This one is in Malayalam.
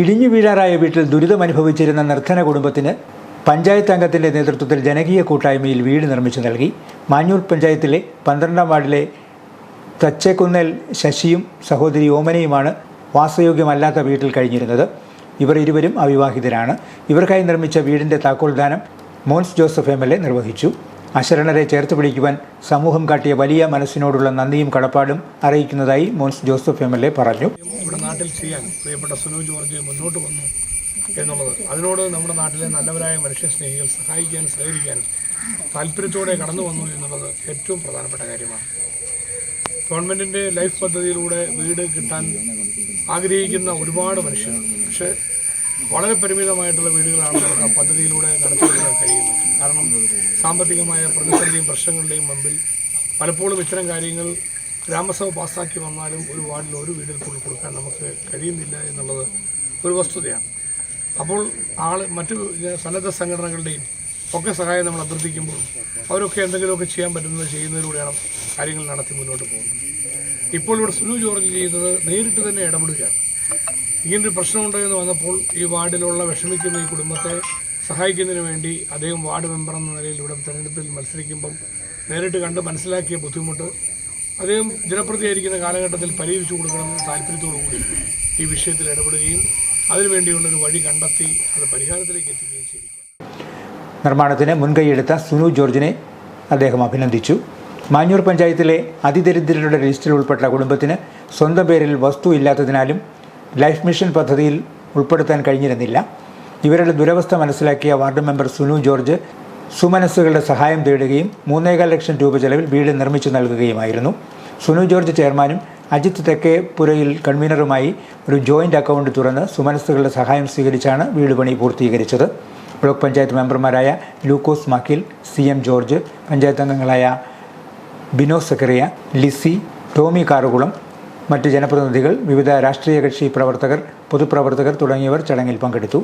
ഇടിഞ്ഞു വീഴാറായ വീട്ടിൽ ദുരിതമനുഭവിച്ചിരുന്ന നിർധന കുടുംബത്തിന് പഞ്ചായത്ത് അംഗത്തിന്റെ നേതൃത്വത്തിൽ ജനകീയ കൂട്ടായ്മയിൽ വീട് നിർമ്മിച്ചു നൽകി. മാഞ്ഞൂർ പഞ്ചായത്തിലെ പന്ത്രണ്ടാം വാർഡിലെ തച്ചേക്കുന്നേൽ ശശിയും സഹോദരി ഓമനയുമാണ് വാസയോഗ്യമല്ലാത്ത വീട്ടിൽ കഴിഞ്ഞിരുന്നത്. ഇവർ ഇരുവരും അവിവാഹിതരാണ്. ഇവർക്കായി നിർമ്മിച്ച വീടിന്റെ താക്കോൽദാനം മോൻസ് ജോസഫ് എം നിർവഹിച്ചു. അശരണരെ ചേർത്ത് പിടിക്കുവാൻ സമൂഹം കാട്ടിയ വലിയ മനസ്സിനോടുള്ള നന്ദിയും കടപ്പാടും അറിയിക്കുന്നതായി Mons Joseph M L A പറഞ്ഞു. നമ്മുടെ നാട്ടിൽ ചെയ്യാൻ പ്രിയപ്പെട്ട സുനു ജോർജ് മുന്നോട്ട് വന്നു എന്നുള്ളത്. അതിനോട് നമ്മുടെ നാട്ടിലെ നല്ലവരായ മനുഷ്യ സ്നേഹികൾ സഹായിക്കാനും സഹകരിക്കാനും താല്പര്യത്തോടെ കടന്നു വന്നു എന്നുള്ളത് ഏറ്റവും പ്രധാനപ്പെട്ട കാര്യമാണ്. ഗവൺമെന്റിന്റെ ലൈഫ് പദ്ധതിയിലൂടെ വീട് കിട്ടാൻ ആഗ്രഹിക്കുന്ന ഒരുപാട് മനുഷ്യർ. പക്ഷേ വളരെ പരിമിതമായിട്ടുള്ള വീടുകളാണ് നമുക്ക് ആ പദ്ധതിയിലൂടെ നടത്തിയെടുക്കാൻ കഴിയുന്നത്. കാരണം സാമ്പത്തികമായ പ്രതിസന്ധിയും പ്രശ്നങ്ങളുടെയും മുമ്പിൽ പലപ്പോഴും ഇത്തരം കാര്യങ്ങൾ ഗ്രാമസഭ പാസ്സാക്കി വന്നാലും ഒരു വാർഡിൽ ഒരു വീടിൽ കൂടി കൊടുക്കാൻ നമുക്ക് കഴിയുന്നില്ല എന്നുള്ളത് ഒരു വസ്തുതയാണ്. അപ്പോൾ ആൾ മറ്റു സന്നദ്ധ സംഘടനകളുടെയും ഒക്കെ സഹായം നമ്മൾ അഭ്യർത്ഥിക്കുമ്പോൾ അവരൊക്കെ എന്തെങ്കിലുമൊക്കെ ചെയ്യാൻ പറ്റുന്നത് ചെയ്യുന്നതിലൂടെയാണ് കാര്യങ്ങൾ നടത്തി മുന്നോട്ട് പോകുന്നത്. ഇപ്പോൾ ഇവിടെ സുനു ജോർജ് ചെയ്യുന്നത് നേരിട്ട് തന്നെ ഇടപെടുകയാണ്. ഇങ്ങനൊരു പ്രശ്നമുണ്ടെന്ന് വന്നപ്പോൾ ഈ വാർഡിലുള്ള വിഷമിക്കുന്ന ഈ കുടുംബത്തെ സഹായിക്കുന്നതിന് വേണ്ടി അദ്ദേഹം വാർഡ് മെമ്പർ എന്ന നിലയിൽ ഇവിടെ തെരഞ്ഞെടുപ്പിൽ മത്സരിക്കുമ്പം നേരിട്ട് കണ്ട് മനസ്സിലാക്കിയ ബുദ്ധിമുട്ട് അദ്ദേഹം ജനപ്രതിയായിരിക്കുന്ന കാലഘട്ടത്തിൽ പരിഹരിച്ചു കൊടുക്കണമെന്ന് താല്പര്യത്തോടു കൂടി ഈ വിഷയത്തിൽ ഇടപെടുകയും അതിനുവേണ്ടിയുള്ളൊരു വഴി കണ്ടെത്തി അത് പരിഹാരത്തിലേക്ക് എത്തിക്കുകയും ചെയ്തിരിക്കുക നിർമ്മാണത്തിന് മുൻകൈയെടുത്ത സുനു ജോർജിനെ അദ്ദേഹം അഭിനന്ദിച്ചു. മാഞ്ഞൂർ പഞ്ചായത്തിലെ അതിദരിദ്രരുടെ ലിസ്റ്റിൽ ഉൾപ്പെട്ട കുടുംബത്തിന് സ്വന്തം പേരിൽ വസ്തു ഇല്ലാത്തതിനാലും ലൈഫ് മിഷൻ പദ്ധതിയിൽ ഉൾപ്പെടുത്താൻ കഴിഞ്ഞിരുന്നില്ല. ഇവരുടെ ദുരവസ്ഥ മനസ്സിലാക്കിയ വാർഡ് മെമ്പർ സുനു ജോർജ് സുമനസ്സുകളുടെ സഹായം തേടുകയും മൂന്നേകാൽ ലക്ഷം രൂപ ചെലവിൽ വീട് നിർമ്മിച്ചു നൽകുകയുമായിരുന്നു. സുനു ജോർജ് ചെയർമാനും അജിത്ത് തെക്കേപ്പുരയിൽ കൺവീനറുമായി ഒരു ജോയിന്റ് അക്കൗണ്ട് തുറന്ന് സുമനസ്സുകളുടെ സഹായം സ്വീകരിച്ചാണ് വീട് പണി പൂർത്തീകരിച്ചത്. ബ്ലോക്ക് പഞ്ചായത്ത് മെമ്പർമാരായ ലൂക്കോസ് മാക്കിൽ സി എം ജോർജ് പഞ്ചായത്ത് അംഗങ്ങളായ ബിനോ സക്കറിയ ലിസി ടോമി കാറുകുളം മറ്റ് ജനപ്രതിനിധികൾ വിവിധ രാഷ്ട്രീയ കക്ഷി പ്രവർത്തകർ പൊതുപ്രവർത്തകർ തുടങ്ങിയവർ ചടങ്ങിൽ പങ്കെടുത്തു.